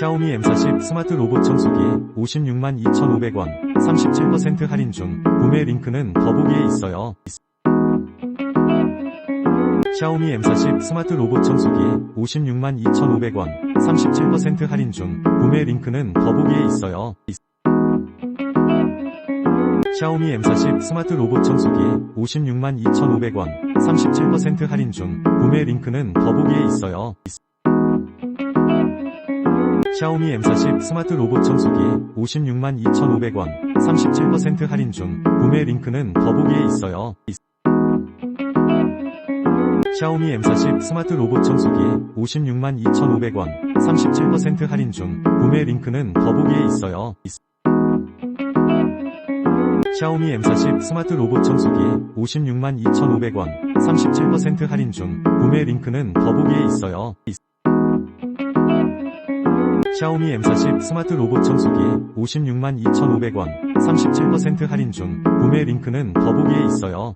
샤오미 M40 스마트 로봇 청소기 56만 2,500원 37% 할인 중 구매 링크는 더보기에 있어요. 샤오미 M40 스마트 로봇 청소기 56만 2,500원 37% 할인 중 구매 링크는 더보기에 있어요. 샤오미 M40 스마트 로봇 청소기 56만 2,500원 37% 할인 중 구매 링크는 더보기에 있어요. 샤오미 M40 스마트 로봇 청소기 56만 2,500원 37% 할인 중 구매 링크는 더보기에 있어요. 샤오미 M40 스마트 로봇 청소기 56만 2,500원 37% 할인 중 구매 링크는 더보기에 있어요. 샤오미 M40 스마트 로봇 청소기 56만 2,500원 37% 할인 중 구매 링크는 더보기에 있어요. 샤오미 M40 스마트 로봇 청소기 56만 2,500원 37% 할인 중 구매 링크는 더보기에 있어요.